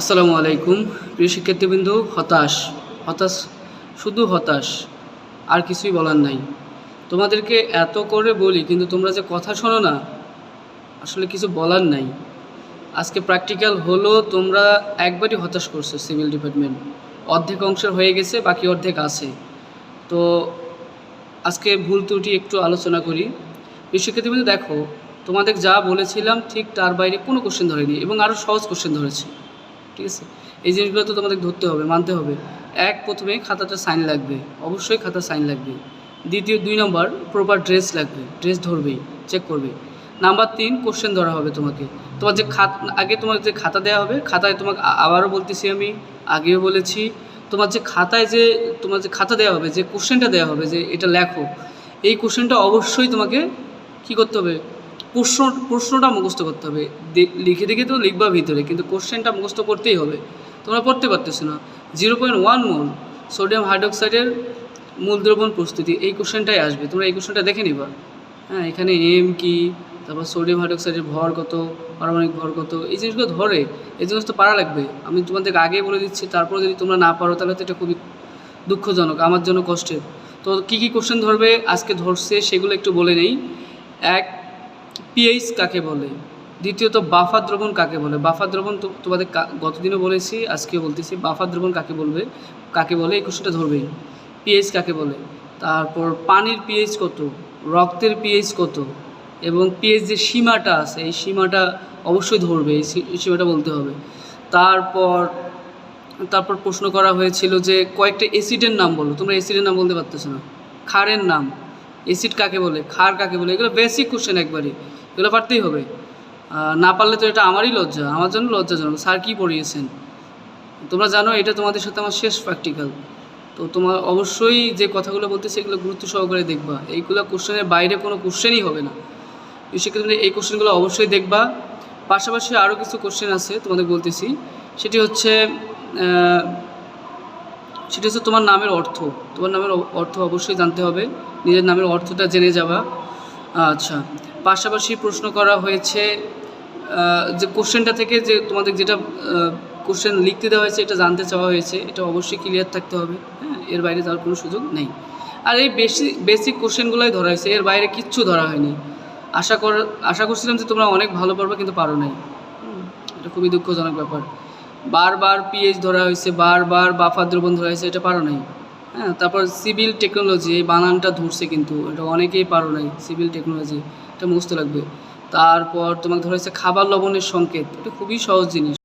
আসসালামু আলাইকুম। প্রিয় শিক্ষার্থীবৃন্দ, হতাশ। হতাশ শুধু হতাশ, আর কিছুই বলার নাই। তোমাদেরকে এত করে বলি, কিন্তু তোমরা যে কথা শোনো না, আসলে কিছু বলার নাই। আজকে প্র্যাকটিক্যাল হলো, তোমরা একবারই হতাশ করছ সিভিল ডিপার্টমেন্ট অর্ধেক অংশের হয়ে গেছে, বাকি অর্ধেক আছে। তো আজকে ভুল ত্রুটি একটু আলোচনা করি। শিক্ষার্থীবৃন্দ, দেখো, তোমাদের যা বলেছিলাম ঠিক তার বাইরে কোনো কোশ্চেন ধরেনি, এবং আরও সহজ কোশ্চেন ধরেছে। ঠিক আছে? এই জিনিসগুলো তো তোমাদের ধরতে হবে, মানতে হবে। এক, প্রথমে খাতাটা সাইন লাগবে, অবশ্যই খাতা সাইন লাগবে। দ্বিতীয়, দুই নম্বর প্রপার ড্রেস লাগবে ড্রেস ধরবেই চেক করবে নাম্বার তিন কোশ্চেন ধরা হবে তোমাকে। তোমার যে খাত, আগে তোমার যে খাতা দেওয়া হবে, খাতায় তোমাকে আবারও বলতেছি আমি, আগেও বলেছি। তোমার যে খাতায় যে, তোমার যে খাতা দেওয়া হবে, যে কোশ্চেনটা দেওয়া হবে, যে এটা লেখো, এই কোশ্চেনটা অবশ্যই তোমাকে কি করতে হবে? প্রশ্ন প্রশ্নটা মুখস্থ করতে হবে। লিখে লিখে তো লিখবা ভিতরে, কিন্তু কোশ্চেনটা মুখস্থ করতেই হবে। তোমরা পড়তে পারতেছো না। Zero point one mole sodium হাইড্রোক্সাইডের মূল দ্রবণ প্রস্তুতি, এই কোশ্চেনটাই আসবে। তোমরা এই কোশ্চেনটা দেখে নিবা। হ্যাঁ এখানে এম কি, তারপর সোডিয়াম হাইড্রোক্সাইডের ভর কত, পারমাণবিক ভর কত, এই জিনিসগুলো ধরে, এই জিনিস তো পারা লাগবে। আমি তোমাদেরকে আগে বলে দিচ্ছি, তারপর যদি তোমরা না পারো, তাহলে তো এটা খুবই দুঃখজনক, আমার জন্য কষ্টের। তো কী কী কোশ্চেন ধরবে, আজকে ধরছে, সেগুলো একটু বলে নেই। এক পিএইচ কাকে বলে? দ্বিতীয়ত বাফা দ্রবণ কাকে বলে? বাফা দ্রবণ তোমাদের গতদিনও বলেছি, আজকেও বলতেছি বাফা দ্রবণ কাকে বলবে? কাকে বলে? এই কোশ্চেনটা ধরবেই। পিএইচ কাকে বলে? তারপর পানির পিএইচ কত? রক্তের পিএইচ কত? এবং পিএইচ যে সীমাটা আছে, এই সীমাটা অবশ্যই ধরবে, এই সীমাটা বলতে হবে। তারপর তারপর প্রশ্ন করা হয়েছিল যে, কয়েকটা অ্যাসিডের নাম বলো। তোমরা অ্যাসিডের নাম বলতে পারতেছো না। খারের নাম। অ্যাসিড কাকে বলে? খার কাকে বলে? এগুলো বেসিক কোশ্চেন একবারই এগুলো পারতেই হবে। না পারলে তো এটা আমারই লজ্জা, আমার জন্য লজ্জাজনক। স্যার কী পড়িয়েছেন? তোমরা জানো এটা তোমাদের সাথে আমার শেষ প্র্যাকটিক্যাল তো তোমার অবশ্যই যে কথাগুলো বলতেছে এগুলো গুরুত্ব সহকারে দেখবা। এইগুলো কোশ্চেনের বাইরে কোনো কোশ্চেনই হবে না। সেক্ষেত্রে এই কোশ্চেনগুলো অবশ্যই দেখবা। পাশাপাশি আরও কিছু কোশ্চেন আছে তোমাদের বলতেছি। সেটি হচ্ছে সেটি হচ্ছে তোমার নামের অর্থ। তোমার নামের অর্থ অবশ্যই জানতে হবে। নিজের নামের অর্থটা জেনে যাবা। আচ্ছা। পাশাপাশি প্রশ্ন করা হয়েছে যে কোশ্চেনটা থেকে যে তোমাদের যেটা কোশ্চেন লিখতে দেওয়া হয়েছে, এটা জানতে চাওয়া হয়েছে, এটা অবশ্যই ক্লিয়ার থাকতে হবে হ্যাঁ? এর বাইরে যাওয়ার কোনো সুযোগ নেই। আর এই বেশি বেসিক কোশ্চেনগুলোই ধরা হয়েছে, এর বাইরে কিচ্ছু ধরা হয়নি। আশা কর, আশা করছিলাম যে তোমরা অনেক ভালো পারবে কিন্তু পারো নাই। এটা খুবই দুঃখজনক ব্যাপার। বারবার পিএইচ ধরা হয়েছে, বারবার বাফা দ্রবণ ধরা হয়েছে, এটা পারো নাই। হ্যাঁ তারপর সিভিল টেকনোলজি এই বানানটা ধরছে কিন্তু। এটা অনেকেই পারো নাই সিভিল টেকনোলজি এটা মুখস্থ লাগবে তারপর তোমাকে ধরেছে খাবার লবণের সংকেত, এটা খুবই সহজ জিনিস।